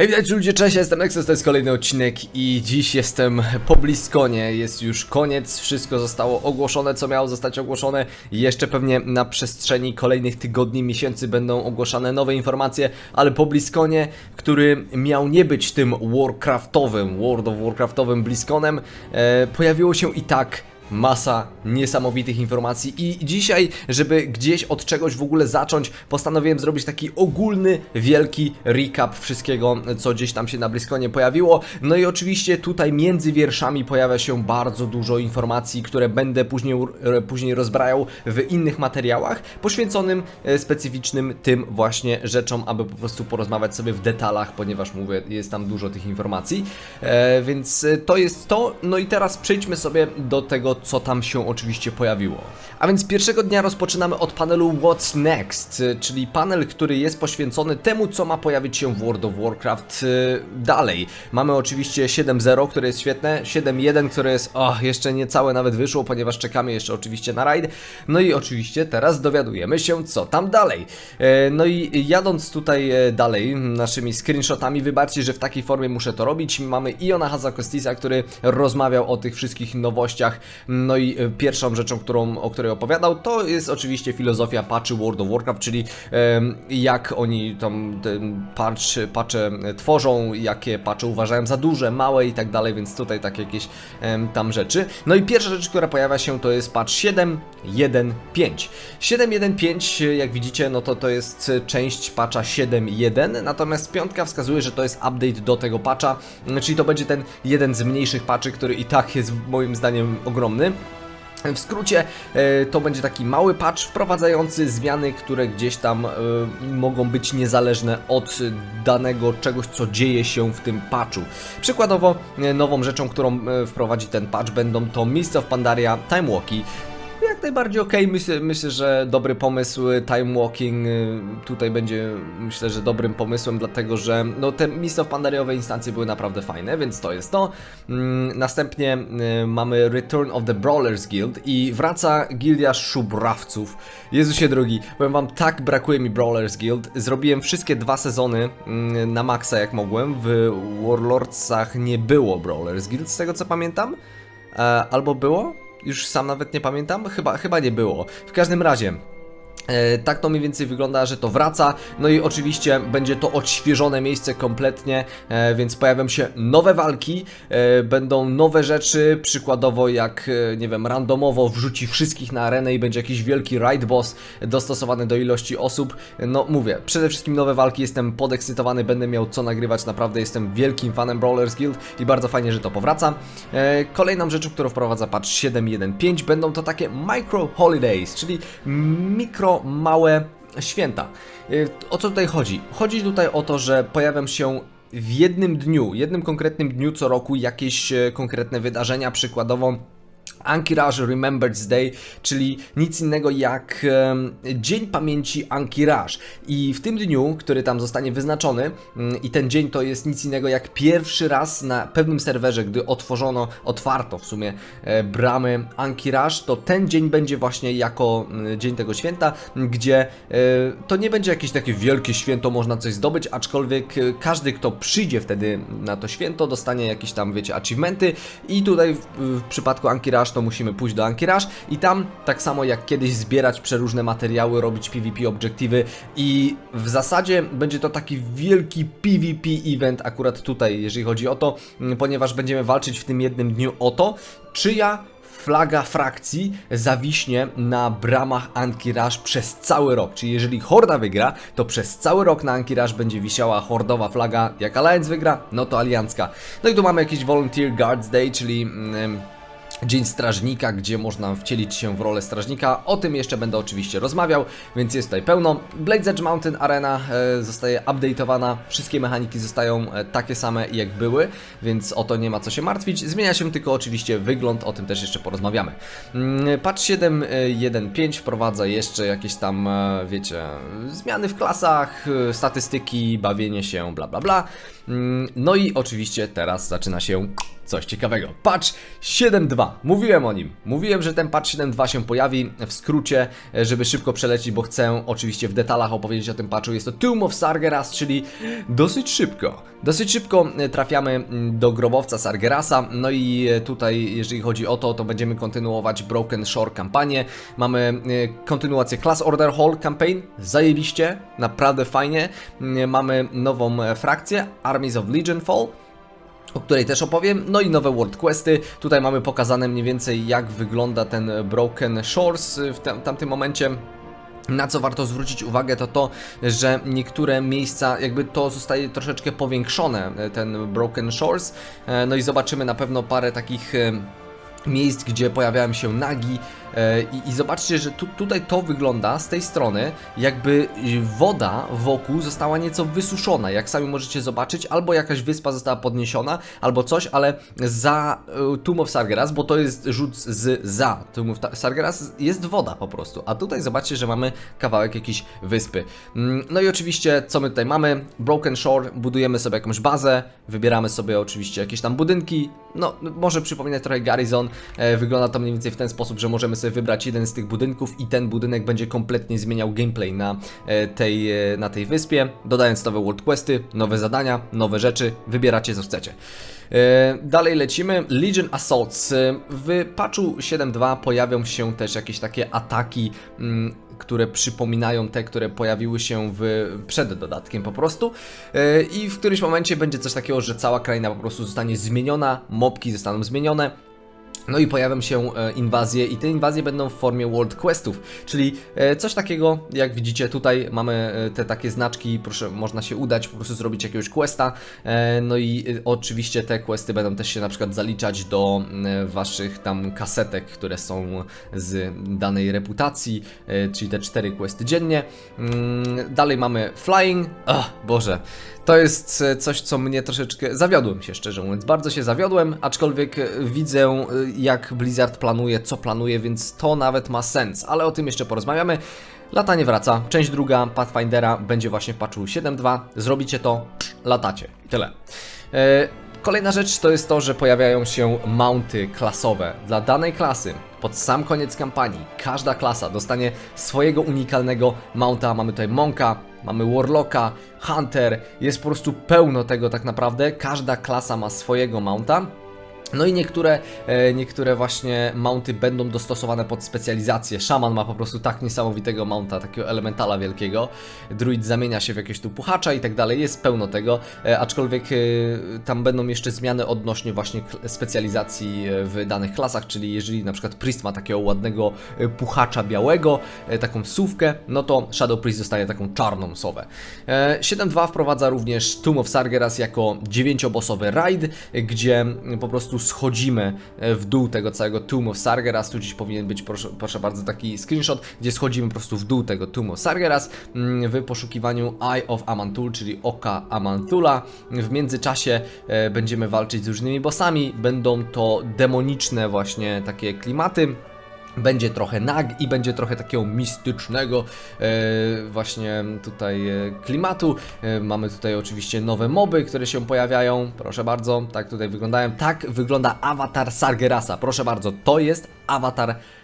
Hej, witajcie ludzie, cześć, ja jestem Nexus, to jest kolejny odcinek i dziś jestem po Bliskonie, jest już koniec, wszystko zostało ogłoszone, co miało zostać ogłoszone. Jeszcze pewnie na przestrzeni kolejnych tygodni, miesięcy będą ogłaszane nowe informacje, ale po Bliskonie, który miał nie być tym Warcraftowym, World of Warcraftowym Bliskonem, e, pojawiło się i tak masa niesamowitych informacji i dzisiaj, żeby gdzieś od czegoś w ogóle zacząć, postanowiłem zrobić taki ogólny, wielki recap wszystkiego, co gdzieś tam się na Bliskonie pojawiło. No i oczywiście tutaj między wierszami pojawia się bardzo dużo informacji, które będę później, później rozbrajał w innych materiałach, poświęconym e, specyficznym tym właśnie rzeczom, aby po prostu porozmawiać sobie w detalach, ponieważ mówię, jest tam dużo tych informacji. E, więc e, to jest to. No i teraz przejdźmy sobie do tego, co tam się oczywiście pojawiło. A więc pierwszego dnia rozpoczynamy od panelu What's Next, e, czyli panel, który jest poświęcony temu, co ma pojawić się w World of Warcraft e, dalej. Mamy oczywiście 7.0, które jest świetne, 7.1, które jest, o, jeszcze niecałe nawet wyszło, ponieważ czekamy jeszcze oczywiście na raid. No i oczywiście teraz dowiadujemy się, co tam dalej. E, No i jadąc tutaj e, dalej naszymi screenshotami, wybaczcie, że w takiej formie muszę to robić. Mamy Iona Hazakostisa, który rozmawiał o tych wszystkich nowościach. No i e, pierwszą rzeczą, którą, o której opowiadał, to jest oczywiście filozofia patchy World of Warcraft, czyli jak oni tam ten patch, patche tworzą, jakie patche uważają za duże, małe i tak dalej, więc tutaj takie jakieś tam rzeczy. No i pierwsza rzecz, która pojawia się, to jest patch 7.1.5. 7.1.5, jak widzicie, no to to jest część patcha 7.1, natomiast piątka wskazuje, że to jest update do tego patcha, czyli to będzie ten jeden z mniejszych patchy, który i tak jest moim zdaniem ogromny. W skrócie e, to będzie taki mały patch wprowadzający zmiany, które gdzieś tam e, mogą być niezależne od danego czegoś, co dzieje się w tym patchu. Przykładowo e, nową rzeczą, którą wprowadzi ten patch będą to Mist of Pandaria Time Walki. Jak najbardziej okej, myślę, myślę, że dobry pomysł, time walking y, tutaj będzie myślę, że dobrym pomysłem, dlatego że no, te Mist of Pandariowe instancje były naprawdę fajne, więc to jest to. Mm, Następnie y, mamy Return of the Brawlers Guild i wraca gildia szubrawców. Jezusie drogi, powiem wam, tak brakuje mi Brawlers Guild. Zrobiłem wszystkie dwa sezony mm, na maksa jak mogłem, w Warlordsach nie było Brawlers Guild, z tego co pamiętam. E, albo było? Już sam nawet nie pamiętam? Chyba, chyba nie było. W każdym razie. E, tak to mniej więcej wygląda, że to wraca. No i oczywiście będzie to odświeżone miejsce kompletnie, e, więc pojawią się nowe walki, e, będą nowe rzeczy, przykładowo jak, nie wiem, randomowo wrzuci wszystkich na arenę i będzie jakiś wielki raid boss dostosowany do ilości osób. No mówię, przede wszystkim nowe walki, jestem podekscytowany, będę miał co nagrywać, naprawdę jestem wielkim fanem Brawlers Guild i bardzo fajnie, że to powraca. Kolejną rzeczą, którą wprowadza patch 7.1.5 będą to takie micro holidays, czyli mikro, małe święta. E, O co tutaj chodzi? Chodzi tutaj o to, że pojawią się w jednym dniu, jednym konkretnym dniu co roku jakieś e, konkretne wydarzenia, przykładowo Ankiraj Remembrance Day, czyli nic innego jak Dzień Pamięci Ankiraj. I w tym dniu, który tam zostanie wyznaczony, mm, i ten dzień to jest nic innego jak pierwszy raz na pewnym serwerze, gdy otworzono, otwarto w sumie e, bramy Ankiraj, to ten dzień będzie właśnie jako mm, dzień tego święta, gdzie e, to nie będzie jakieś takie wielkie święto, można coś zdobyć, aczkolwiek e, każdy, kto przyjdzie wtedy na to święto, dostanie jakieś tam, wiecie, achievementy i tutaj w, w przypadku Ankiraj to musimy pójść do Ankiraj i tam tak samo jak kiedyś zbierać przeróżne materiały, robić PvP obiektywy i w zasadzie będzie to taki wielki PvP event akurat tutaj, jeżeli chodzi o to, mm, ponieważ będziemy walczyć w tym jednym dniu o to, czyja flaga frakcji zawiśnie na bramach Ankiraj przez cały rok. Czyli jeżeli Horda wygra, to przez cały rok na Ankiraj będzie wisiała hordowa flaga. Jak Alliance wygra, no to aliancka. No i tu mamy jakiś Volunteer Guards Day, czyli... Mm, Dzień Strażnika, gdzie można wcielić się w rolę strażnika. O tym jeszcze będę oczywiście rozmawiał, więc jest tutaj pełno. Blade's Edge Mountain Arena e, zostaje update'owana, wszystkie mechaniki zostają e, takie same jak były, więc o to nie ma co się martwić. Zmienia się tylko oczywiście wygląd, o tym też jeszcze porozmawiamy. Mm, Patch 7.1.5 wprowadza jeszcze jakieś tam, e, wiecie, zmiany w klasach, e, statystyki, bawienie się, bla bla bla. Mm, No i oczywiście teraz zaczyna się coś ciekawego. Patch 7.2. Mówiłem o nim. Mówiłem, że ten patch 7.2 się pojawi w skrócie, e, żeby szybko przelecić, bo chcę oczywiście w detalach opowiedzieć o tym patchu. Jest to Tomb of Sargeras, czyli dosyć szybko. Dosyć szybko e, trafiamy mm, do grobowca Sargerasa. No i e, tutaj, jeżeli chodzi o to, to będziemy kontynuować Broken Shore kampanię. Mamy kontynuację Class Order Hall Campaign. Zajebiście, naprawdę fajnie. Mamy nową frakcję Armies of Legionfall o której też opowiem, no i nowe World Questy. Tutaj mamy pokazane mniej więcej jak wygląda ten Broken Shores w tam, tamtym momencie. Na co warto zwrócić uwagę to to, że niektóre miejsca jakby to zostaje troszeczkę powiększone, ten Broken Shores. E, No i zobaczymy na pewno parę takich miejsc, gdzie pojawiają się nagi e, i, i zobaczcie, że tu, tutaj to wygląda z tej strony, jakby woda wokół została nieco wysuszona, jak sami możecie zobaczyć, albo jakaś wyspa została podniesiona, albo coś, ale za e, Tomb of Sargeras, bo to jest rzut z za Tomb of Sargeras, jest woda po prostu, a tutaj zobaczcie, że mamy kawałek jakiejś wyspy. Mm, No i oczywiście, co my tutaj mamy? Broken Shore, budujemy sobie jakąś bazę, wybieramy sobie oczywiście jakieś tam budynki, no może przypominać trochę Garrison, wygląda to mniej więcej w ten sposób, że możemy sobie wybrać jeden z tych budynków i ten budynek będzie kompletnie zmieniał gameplay na e, tej, e, na tej wyspie, dodając nowe world questy, nowe zadania, nowe rzeczy, wybieracie co chcecie. E, Dalej lecimy. Legion Assaults. E, W patchu 7.2 pojawią się też jakieś takie ataki, mm, które przypominają te, które pojawiły się w, przed dodatkiem po prostu. E, I w którymś momencie będzie coś takiego, że cała kraina po prostu zostanie zmieniona, mobki zostaną zmienione. No i pojawią się e, inwazje i te inwazje będą w formie World Questów, czyli e, coś takiego, jak widzicie tutaj mamy e, te takie znaczki, proszę, można się udać, po prostu zrobić jakiegoś questa, no i oczywiście te questy będą też się na przykład zaliczać do waszych tam kasetek, które są z danej reputacji, czyli te cztery questy dziennie. Mm, Dalej mamy Flying, ach, Boże, to jest e, coś, co mnie troszeczkę zawiodłem się, szczerze mówiąc. Bardzo się zawiodłem, aczkolwiek e, widzę, e, jak Blizzard planuje, co planuje, więc to nawet ma sens, ale o tym jeszcze porozmawiamy. Latanie wraca. Część druga Pathfindera będzie właśnie w patchu 7.2. Zrobicie to, latacie. Tyle. Kolejna rzecz to jest to, że pojawiają się mounty klasowe dla danej klasy. Pod sam koniec kampanii każda klasa dostanie swojego unikalnego mounta. Mamy tutaj Monka, mamy Warlocka, Hunter, jest po prostu pełno tego tak naprawdę. Każda klasa ma swojego mounta. No i niektóre, e, niektóre właśnie mounty będą dostosowane pod specjalizację. Szaman ma po prostu tak niesamowitego mounta, takiego elementala wielkiego. Druid zamienia się w jakiegoś tu puchacza i tak dalej. Jest pełno tego, e, aczkolwiek e, tam będą jeszcze zmiany odnośnie właśnie specjalizacji w danych klasach, czyli jeżeli na przykład Priest ma takiego ładnego puchacza białego, taką sówkę, no to Shadow Priest dostaje taką czarną sowę. E, 7.2 wprowadza również Tomb of Sargeras jako dziewięciobossowy raid, gdzie po prostu schodzimy e, w dół tego całego Tomb of Sargeras. Tu gdzieś powinien być, proszę, proszę bardzo, taki screenshot, gdzie schodzimy po prostu w dół tego Tomb of Sargeras mm, w poszukiwaniu Eye of Amantul, czyli oka Amantula. W międzyczasie e, będziemy walczyć z różnymi bossami. Będą to demoniczne właśnie takie klimaty. Będzie trochę nag i będzie trochę takiego mistycznego e, właśnie tutaj e, klimatu. E, mamy tutaj oczywiście nowe moby, które się pojawiają. Proszę bardzo, tak tutaj wyglądają. Tak wygląda awatar Sargerasa. Proszę bardzo, to jest awatar Sargerasa,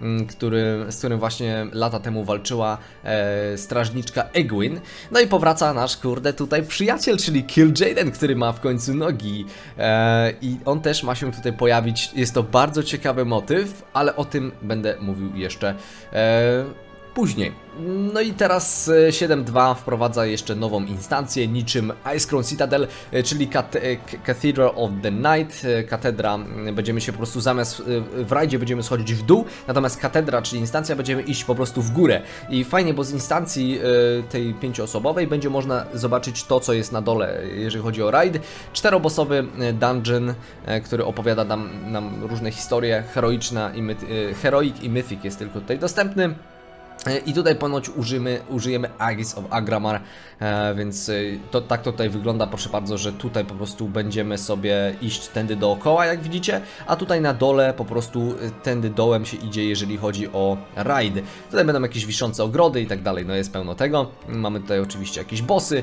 mm, który, z którym właśnie lata temu walczyła e, strażniczka Egwin. No i powraca nasz kurde tutaj przyjaciel, czyli Kill Jaden, który ma w końcu nogi. E, I on też ma się tutaj pojawić. Jest to bardzo ciekawy motyw, ale o tym będę mówił jeszcze e, później. No i teraz e, 7.2 wprowadza jeszcze nową instancję, niczym Ice Crown Citadel, e, czyli e, Cathedral of the Night. E, Katedra, będziemy się po prostu zamiast e, w rajdzie będziemy schodzić w dół, natomiast katedra, czyli instancja, będziemy iść po prostu w górę. I fajnie, bo z instancji e, tej pięcioosobowej będzie można zobaczyć to, co jest na dole, jeżeli chodzi o raid. Czterobossowy e, dungeon, e, który opowiada nam, nam różne historie, heroiczna i e, heroic i mythic jest tylko tutaj dostępny. I tutaj ponoć użyjemy, użyjemy Agis of Agramar, e, więc e, to, tak to tutaj wygląda, proszę bardzo, że tutaj po prostu będziemy sobie iść tędy dookoła, jak widzicie, a tutaj na dole po prostu e, tędy dołem się idzie, jeżeli chodzi o raid. Tutaj będą jakieś wiszące ogrody i tak dalej, no jest pełno tego. Mamy tutaj oczywiście jakieś bossy.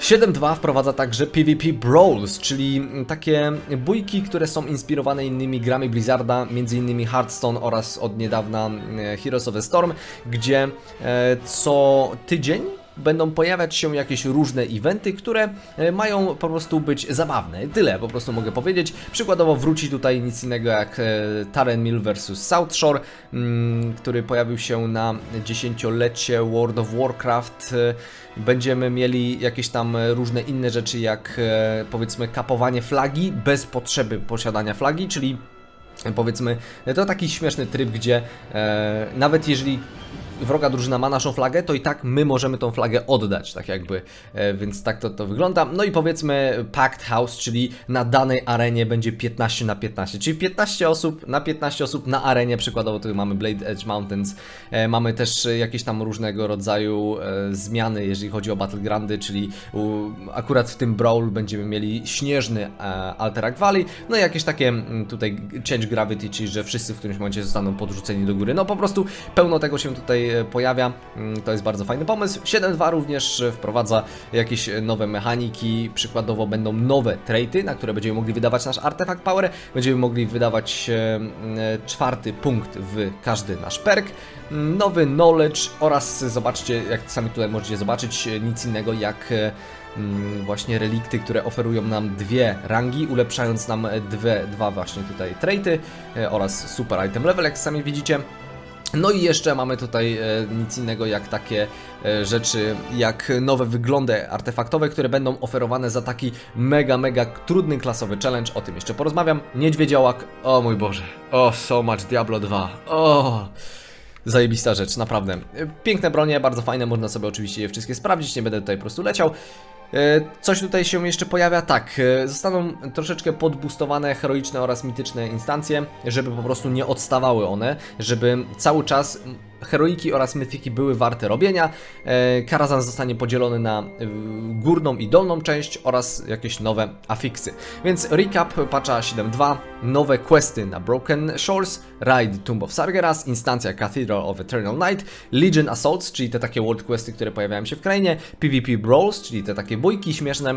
7.2 wprowadza także PvP Brawls, czyli takie bójki, które są inspirowane innymi grami Blizzarda, m.in. Hearthstone oraz od niedawna e, Heroes of the Storm, gdzie e, co tydzień będą pojawiać się jakieś różne eventy, które e, mają po prostu być zabawne. Tyle po prostu mogę powiedzieć. Przykładowo wróci tutaj nic innego jak e, Taren Mill vs South Shore, mm, który pojawił się na dziesięciolecie World of Warcraft. E, Będziemy mieli jakieś tam różne inne rzeczy, jak powiedzmy kapowanie flagi bez potrzeby posiadania flagi, czyli powiedzmy, to taki śmieszny tryb, gdzie e, nawet jeżeli wroga drużyna ma naszą flagę, to i tak my możemy tą flagę oddać, tak jakby, e, więc tak to, to wygląda. No i powiedzmy Packed House, czyli na danej arenie będzie 15 na 15, czyli 15 osób na 15 osób na arenie, przykładowo tu mamy Blade Edge Mountains, e, mamy też jakieś tam różnego rodzaju e, zmiany, jeżeli chodzi o Battlegroundy, czyli akurat w tym Brawl będziemy mieli śnieżny Alterac Valley, no i jakieś takie mm, tutaj Change Gravity, czyli że wszyscy w którymś momencie zostaną podrzuceni do góry, no po prostu pełno tego się tutaj pojawia, Mm, to jest bardzo fajny pomysł. 7.2 również e, wprowadza jakieś e, nowe mechaniki, przykładowo będą nowe traity, na które będziemy mogli wydawać nasz artefakt power, będziemy mogli wydawać e, e, czwarty punkt w każdy nasz perk, Mm, nowy knowledge oraz zobaczcie, jak sami tutaj możecie zobaczyć, e, nic innego jak e, właśnie relikty, które oferują nam dwie rangi, ulepszając nam e, dwie, dwa właśnie tutaj traity e, oraz super item level, jak sami widzicie. No i jeszcze mamy tutaj e, nic innego jak takie e, rzeczy, jak nowe wyglądy artefaktowe, które będą oferowane za taki mega, mega trudny klasowy challenge. O tym jeszcze porozmawiam. Niedźwiedziołak, o mój Boże, o so much Diablo 2, o... Zajebista rzecz, naprawdę. Piękne bronie, bardzo fajne, można sobie oczywiście je wszystkie sprawdzić, nie będę tutaj po prostu leciał. E, Coś tutaj się jeszcze pojawia? Tak, e, zostaną troszeczkę podbustowane heroiczne oraz mityczne instancje, żeby po prostu nie odstawały one, żeby cały czas heroiki oraz myfiki były warte robienia. E, Karazhan zostanie podzielony na e, górną i dolną część oraz jakieś nowe afiksy. Więc recap patcha 7.2, nowe questy na Broken Shores, Ride Tomb of Sargeras, instancja Cathedral of Eternal Night, Legion Assaults, czyli te takie world questy, które pojawiają się w krainie, PvP Brawls, czyli te takie bójki śmieszne,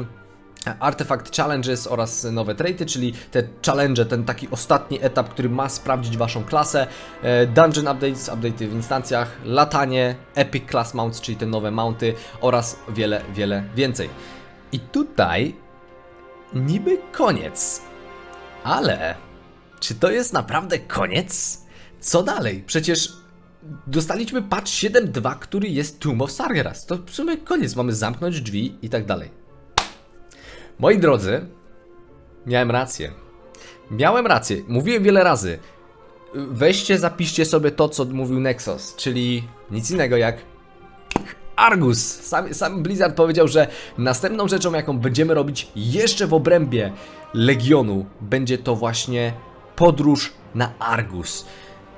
Artifact Challenges oraz nowe traity, czyli te challenge, ten taki ostatni etap, który ma sprawdzić waszą klasę, e, Dungeon Updates, update'y w instancjach, latanie, Epic Class Mounts, czyli te nowe mounty oraz wiele, wiele więcej. I tutaj niby koniec, ale czy to jest naprawdę koniec? Co dalej? Przecież dostaliśmy patch 7.2, który jest Tomb of Sargeras. To w sumie koniec, mamy zamknąć drzwi i tak dalej. Moi drodzy, miałem rację. Miałem rację. Mówiłem wiele razy. Weźcie, zapiszcie sobie to, co mówił Nexus, czyli nic innego jak Argus. Sam, sam Blizzard powiedział, że następną rzeczą, jaką będziemy robić jeszcze w obrębie Legionu, będzie to właśnie podróż na Argus.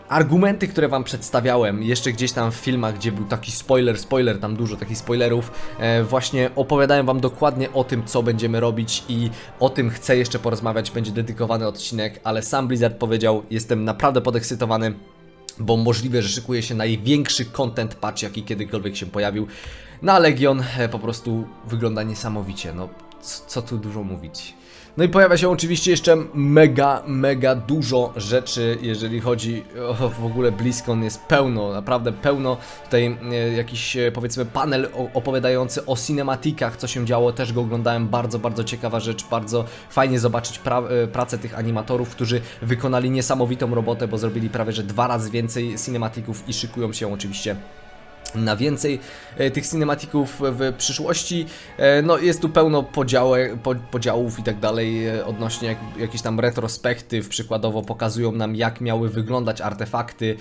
Argumenty, które wam przedstawiałem, jeszcze gdzieś tam w filmach, gdzie był taki spoiler, spoiler, tam dużo takich spoilerów, e, właśnie opowiadałem wam dokładnie o tym, co będziemy robić i o tym chcę jeszcze porozmawiać, będzie dedykowany odcinek, ale sam Blizzard powiedział, jestem naprawdę podekscytowany, bo możliwe, że szykuje się największy content patch, jaki kiedykolwiek się pojawił. Na Legion e, po prostu wygląda niesamowicie, no co tu dużo mówić. No i pojawia się oczywiście jeszcze mega, mega dużo rzeczy, jeżeli chodzi o w ogóle BlizzCon jest pełno, naprawdę pełno. Tutaj e, jakiś e, powiedzmy panel opowiadający o cinematikach, co się działo, też go oglądałem, bardzo, bardzo ciekawa rzecz, bardzo fajnie zobaczyć pra- e, pracę tych animatorów, którzy wykonali niesamowitą robotę, bo zrobili prawie, że dwa razy więcej cinematików i szykują się oczywiście na więcej e, tych cinematików w przyszłości. E, no jest tu pełno podziałe, po, podziałów i tak dalej e, odnośnie jak, jakichś tam retrospektyw, przykładowo pokazują nam jak miały wyglądać artefakty,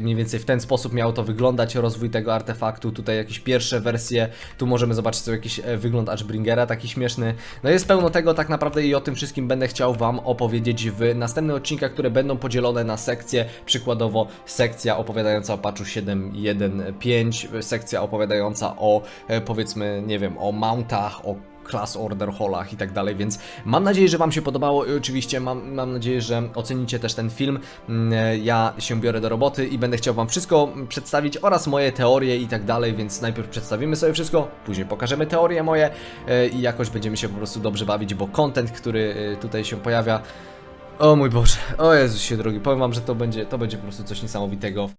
mniej więcej w ten sposób miało to wyglądać rozwój tego artefaktu, tutaj jakieś pierwsze wersje, tu możemy zobaczyć sobie jakiś wygląd Ashbringera, taki śmieszny. No jest pełno tego tak naprawdę i o tym wszystkim będę chciał Wam opowiedzieć w następnych odcinkach, które będą podzielone na sekcje, przykładowo sekcja opowiadająca o patchu 7.1.5 5, sekcja opowiadająca o e, powiedzmy, nie wiem, o mountach, o class order hallach i tak dalej, więc mam nadzieję, że Wam się podobało i oczywiście mam, mam nadzieję, że ocenicie też ten film. Mm, e, Ja się biorę do roboty i będę chciał Wam wszystko przedstawić oraz moje teorie i tak dalej, więc najpierw przedstawimy sobie wszystko, później pokażemy teorie moje e, i jakoś będziemy się po prostu dobrze bawić, bo content, który tutaj się pojawia, o mój Boże, o Jezus się drogi, powiem Wam, że to będzie, to będzie po prostu coś niesamowitego.